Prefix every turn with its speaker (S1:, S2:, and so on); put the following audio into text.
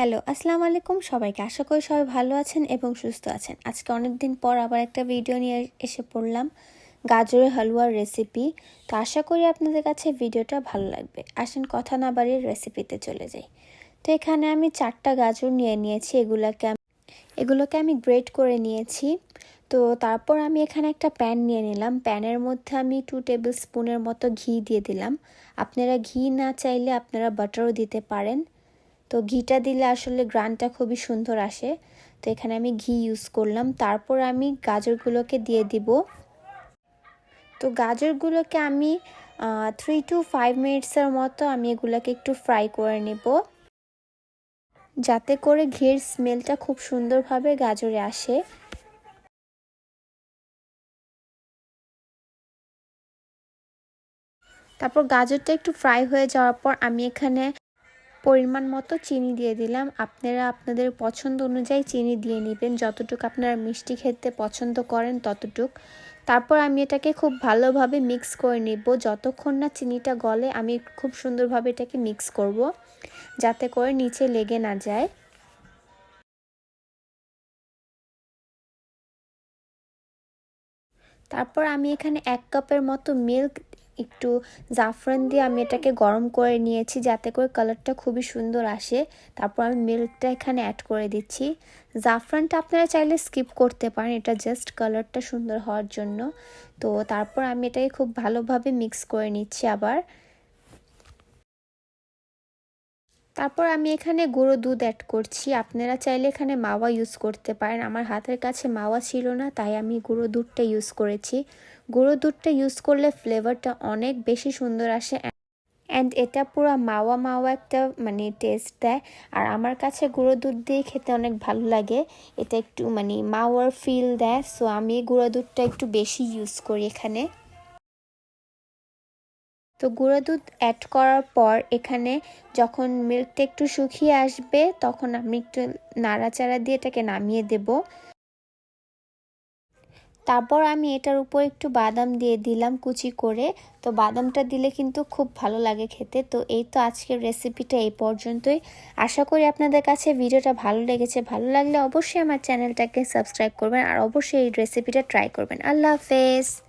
S1: Hello, আসসালামু আলাইকুম সবাইকে। আশা করি সবাই ভালো আছেন এবং সুস্থ আছেন। আজকে অনেক দিন পর আবার একটা ভিডিও নিয়ে এসে পড়লাম, গাজরের হালুয়ার রেসিপি তো আশা করি আপনাদের কাছে ভিডিওটা ভালো লাগবে। আসেন, কথা না বাড়ির রেসিপিতে চলে যাই। তো এখানে আমি চারটা গাজর নিয়ে নিয়েছি। এগুলোকে এগুলোকে আমি গ্রেট করে নিয়েছি। তো তারপর আমি এখানে একটা প্যান নিয়ে নিলাম। প্যানের মধ্যে আমি টু টেবিল স্পুনের মতো ঘি দিয়ে দিলাম। আপনারা ঘি না চাইলে আপনারা বাটারও দিতে পারেন। তো ঘিটা দিলে আসলে গ্রানটা খুবই সুন্দর আসে। তো এখানে আমি ঘি ইউজ করলাম। তারপর আমি গাজরগুলোকে দিয়ে দিব। তো গাজরগুলোকে আমি থ্রি টু ফাইভ মিনিটসের মতো আমি এগুলোকে একটু ফ্রাই করে নেব। যাতে করে ঘির স্মেলটা খুব সুন্দরভাবে গাজরে আসে। তারপর গাজরটা একটু ফ্রাই হয়ে যাওয়ার পর আমি এখানে পরিমাণ মতো চিনি দিয়ে দিলাম। আপনারা আপনাদের পছন্দ অনুযায়ী চিনি দিয়ে নেবেন। যতটুকু আপনারা মিষ্টি খেতে পছন্দ করেন ততটুক। তারপর আমি এটাকে খুব ভালোভাবে মিক্স করে নেব। যতক্ষণ না চিনিটা গলে, আমি খুব সুন্দরভাবে এটাকে মিক্স করব, যাতে করে নিচে লেগে না যায়। তারপর আমি এখানে এক কাপের মতো মিল্ক একটু জাফরান দিয়ে আমি এটাকে গরম করে নিয়েছি, যাতে করে কালারটা খুবই সুন্দর আসে। তারপর আমি মিল্কটা এখানে অ্যাড করে দিচ্ছি। জাফরানটা আপনারা চাইলে স্কিপ করতে পারেন, এটা জাস্ট কালারটা সুন্দর হওয়ার জন্য। তো তারপর আমি এটাকে খুব ভালোভাবে মিক্স করে নিচ্ছি আবার। তারপর আমি এখানে গুঁড়ো দুধ অ্যাড করছি। আপনারা চাইলে এখানে মাওয়া ইউজ করতে পারেন। আমার হাতের কাছে মাওয়া ছিল না, তাই আমি গুঁড়ো দুধটা ইউজ করেছি। গুঁড়ো দুধটা ইউজ করলে ফ্লেভারটা অনেক বেশি সুন্দর আসে অ্যান্ড এটা পুরো মাওয়া মাওয়া একটা মানে টেস্ট দেয়। আর আমার কাছে গুঁড়ো দুধ দিয়ে খেতে অনেক ভালো লাগে। এটা একটু মানে মাওয়ার ফিল দেয় সো আমি গুঁড়ো দুধটা একটু বেশি ইউজ করি এখানে। তো গুঁড়ো দুধ অ্যাড করার পর এখানে যখন মিল্কটা একটু শুকিয়ে আসবে, তখন আমি একটু নাড়াচাড়া দিয়ে এটাকে নামিয়ে দেব। তারপর আমি এটার উপর একটু বাদাম দিয়ে দিলাম কুচি করে। তো বাদামটা দিলে কিন্তু খুব ভালো লাগে খেতে। তো এই তো আজকের রেসিপিটা এই পর্যন্তই। আশা করি আপনাদের কাছে ভিডিওটা ভালো লেগেছে। ভালো লাগলে অবশ্যই আমার চ্যানেলটাকে সাবস্ক্রাইব করবেন আর অবশ্যই এই রেসিপিটা ট্রাই করবেন। আল্লাহ হাফেজ।